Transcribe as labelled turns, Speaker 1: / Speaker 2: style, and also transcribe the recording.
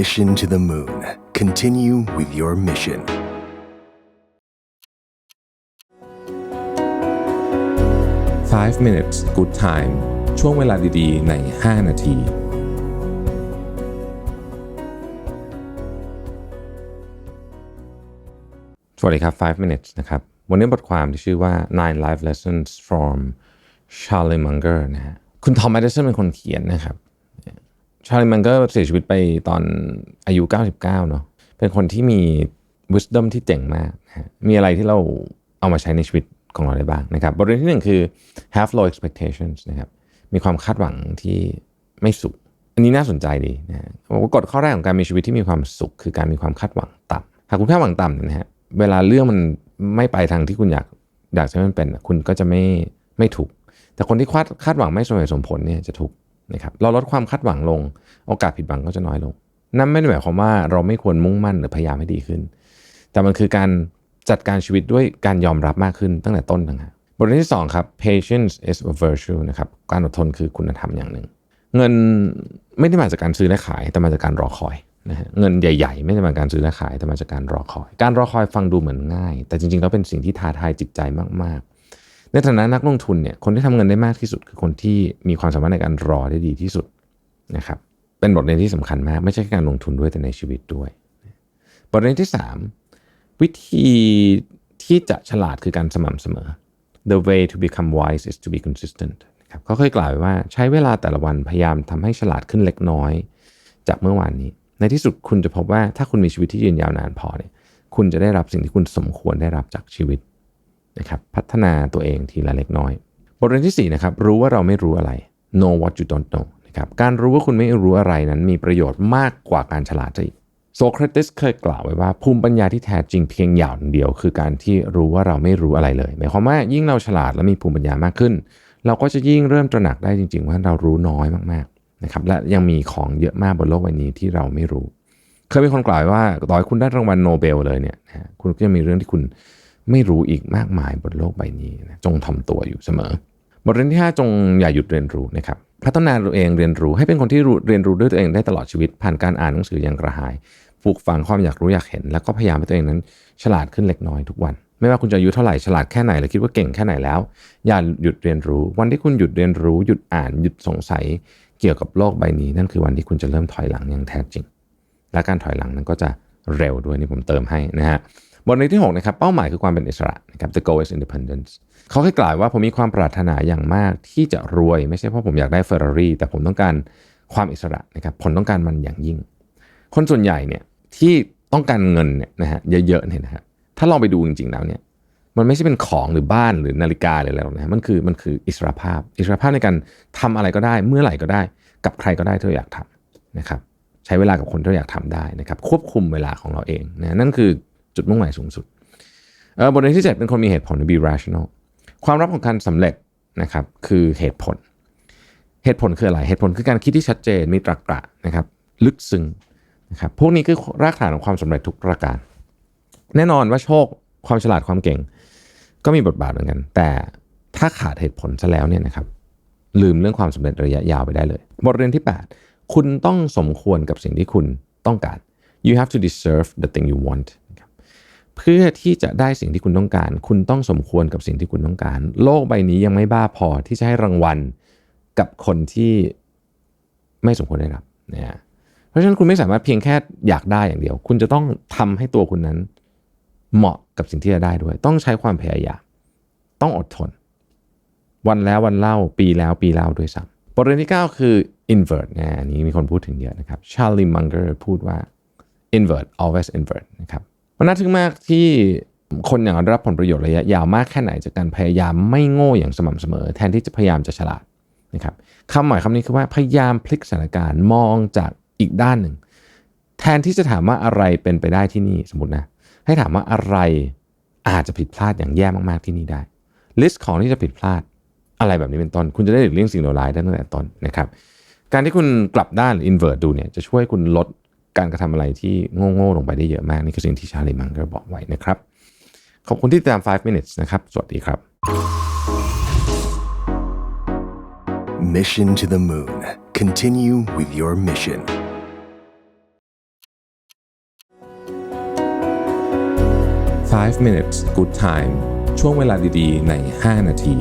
Speaker 1: Mission to the Moon. Continue with your mission.
Speaker 2: Five minutes good time ช่วงเวลาดีๆ ใน 5 นาที สวัสดีครับ 5 minutes นะครับ วันนี้บทความที่ชื่อว่า nine life lessons from Charlie Munger นะฮะ คุณทอมแอดดิสันเป็นคนเขียนนะครับ ชาลีมันก็เสียชีวิตไปตอนอายุ 99 เนาะเป็นคนที่มี wisdom ที่เจ๋งมากนะมีอะไรที่เราเอามาใช้ในชีวิตของเราได้บ้างนะครับ บทเรียนที่หนึ่งคือ have low expectations นะครับ มีความคาดหวังที่ไม่สุขอันนี้น่าสนใจดีนะฮะบอกว่ากฎข้อแรกของการมีชีวิตที่มีความสุข คือการมีความคาดหวังต่ำหากคุณคาดหวังต่ำนะฮะ เวลาเรื่องมันไม่ไปทางที่คุณอยากอยากจะให้มันเป็น คุณก็จะไม่ไม่ถูก แต่คนที่คาดคาดหวังไม่สมเหตุสมผลเนี่ยจะถูก นะครับเราลดความคาดหวังลง โอกาสผิดหวังก็จะน้อยลง นั่นไม่ได้หมายความว่าเราไม่ควรมุ่งมั่นหรือพยายามให้ดีขึ้น แต่มันคือการจัดการชีวิตด้วยการยอมรับมากขึ้นตั้งแต่ต้นต่างหากบทเรียนที่ 2 ครับ patience is a virtue นะครับ การอดทนคือคุณธรรมอย่างหนึ่ง เงินไม่ได้มาจากการซื้อและขาย แต่มาจากการรอคอยนะฮะ เงินใหญ่ ๆ ไม่ได้มาจากการซื้อและขาย แต่มาจากการรอคอย การรอคอยฟังดูเหมือนง่าย แต่จริงๆ แล้วเป็นสิ่งที่ท้าทายจิตใจมาก ในฐานะนักลงทุนเนี่ยคนที่ทำเงินได้มากที่สุด คือคนที่มีความสามารถในการรอได้ดีที่สุดนะครับ เป็นบทเรียนที่สำคัญมาก ไม่ใช่แค่การลงทุนด้วยแต่ในชีวิตด้วย บทเรียนที่ 3 วิธีที่จะฉลาดคือการสม่ำเสมอ the way to become wise is to be consistent นะครับเขาเคยกล่าวไว้ว่าใช้เวลาแต่ละวันพยายามทำให้ฉลาดขึ้นเล็กน้อย จากเมื่อวานนี้ ในที่สุดคุณจะพบว่าถ้าคุณมีชีวิตที่ยืนยาวนานพอเนี่ยคุณจะได้รับสิ่งที่คุณสมควรได้รับจากชีวิต นะครับพัฒนาตัวเองทีละเล็กน้อย บทเรียนที่4นะครับรู้ว่าเราไม่รู้อะไร know what you don't know นะครับการรู้ว่าคุณไม่รู้อะไรนั้นมีประโยชน์มากกว่าการฉลาดซะอีกโซเครติสเคยกล่าวไว้ว่าภูมิปัญญาที่แท้จริงเพียงอย่างเดียว คือการที่รู้ว่าเราไม่รู้อะไรเลยหมายความว่ายิ่งเราฉลาดและมีภูมิปัญญามากขึ้น เราก็จะยิ่งเริ่มตระหนักได้จริง ๆ ว่าเรารู้น้อยมากๆนะครับและยังมีของเยอะมากบนโลกใบนี้ที่เราไม่รู้ เคยมีคนกล่าวไว้ว่าต่อให้คุณได้รางวัลโนเบลเลยเนี่ยคุณก็ยังมีเรื่องที่คุณ ไม่รู้อีกมากมายบนโลกใบนี้นะจงทำตัวอยู่เสมอบทเรียนที่ 5 จงอย่าหยุดเรียนรู้นะครับพัฒนาตัวเองเรียนรู้ให้เป็นคนที่เรียนรู้ด้วยตัวเองได้ตลอดชีวิต ผ่านการอ่านหนังสืออย่างกระหายปลูกฝังความอยากรู้อยากเห็น แล้วก็พยายามให้ตัวเองนั้น ฉลาดขึ้นเล็กน้อยทุกวัน ไม่ว่าคุณจะอายุเท่าไหร่ฉลาดแค่ไหนหรือคิดว่าเก่งแค่ไหนแล้ว อย่าหยุดเรียนรู้ วันที่คุณหยุดเรียนรู้หยุดอ่านหยุดสงสัย เกี่ยวกับโลกใบนี้ นั่นคือวันที่คุณจะเริ่มถอยหลังอย่างแท้จริง และการถอยหลังนั้นก็จะ เร็วด้วยนี่ผมเติมให้นะฮะบทเรียนที่6นะครับเป้าหมายคือความเป็นอิสระนะครับ the goal is independence เขาให้กล่าวว่าผมมีความปรารถนาอย่างมากที่จะรวย ไม่ใช่เพราะผมอยากได้เฟอร์รารี่แต่ผมต้องการความอิสระนะครับผมต้องการมันอย่างยิ่ง คนส่วนใหญ่เนี่ยที่ต้องการเงินเนี่ยนะฮะเยอะๆเนี่ยนะฮะถ้าลองไปดูจริงๆแล้วเนี่ยมันไม่ใช่เป็นของหรือบ้านหรือนาฬิกาหรืออะไรหรอกนะมันคือมันคืออิสระภาพ อิสระภาพในการทำอะไรก็ได้ เมื่อไหร่ก็ได้ กับใครก็ได้ที่เราอยากทำนะครับ ใช้เวลากับคนที่เราอยากทำได้นะครับ ควบคุมเวลาของเราเองนะนั่นคือจุดมุ่งหมายสูงสุดเออบทเรียนที่ 7 เป็นคนมีเหตุผล be rational ความรับของการสำเร็จนะครับคือเหตุผล เหตุผลคืออะไร เหตุผลคือการคิดที่ชัดเจนมีตรรกะนะครับ ลึกซึ้งนะครับพวกนี้คือรากฐานของความสำเร็จทุกประการ แน่นอนว่าโชคความฉลาดความเก่ง ก็มีบทบาทเหมือนกัน แต่ถ้าขาดเหตุผลซะแล้วเนี่ยนะครับลืมเรื่องความสำเร็จระยะยาวไปได้เลย บทเรียนที่ 8 คุณต้องสมควรกับสิ่งที่คุณต้องการ you have to deserve the thing you want เพื่อที่จะได้สิ่งที่คุณต้องการ คุณต้องสมควรกับสิ่งที่คุณต้องการ โลกใบนี้ยังไม่บ้าพอที่จะให้รางวัลกับคนที่ไม่สมควรได้รับนะฮะเพราะฉะนั้นคุณไม่สามารถเพียงแค่อยากได้อย่างเดียว คุณจะต้องทำให้ตัวคุณนั้น เหมาะกับสิ่งที่จะได้ด้วย ต้องใช้ความพยายามต้องอดทน วันแล้ววันเล่าปีแล้วปีเล่าด้วยซ้ำบทเรียนที่ 9 คือ invert นะอันนี้มีคนพูดถึงเยอะนะครับ Charlie Munger พูดว่า invert always invert นะครับมันน่าทึ่งมากที่คนอย่างได้รับผลประโยชน์ระยะยาวมากแค่ไหนจากการพยายามไม่โง่อย่างสม่ำเสมอ แทนที่จะพยายามจะฉลาดนะครับคำหมายคำนี้คือว่าพยายามพลิกสถานการณ์มองจากอีกด้านหนึ่ง แทนที่จะถามว่าอะไรเป็นไปได้ที่นี่สมมตินะให้ถามว่าอะไรอาจจะผิดพลาดอย่างแย่มากๆที่นี่ได้ลิสต์ของที่จะผิดพลาดอะไรแบบนี้เป็นต้น คุณจะได้หลีกเลี่ยงสิ่งเลวร้ายได้ตั้งแต่ต้นนะครับ การที่คุณกลับด้านอินเวอร์สดูเนี่ยจะช่วยคุณลดการกระทำอะไรที่โง่ๆลงไปได้เยอะมาก นี่คือสิ่งที่ชาลีมังก็บอกไว้นะครับ ขอบคุณที่ติดตาม 5 minutes นะครับ สวัสดีครับ
Speaker 1: Mission to the Moon Continue with your mission
Speaker 2: Five minutes good time ช่วงเวลาดีๆ ใน 5 นาที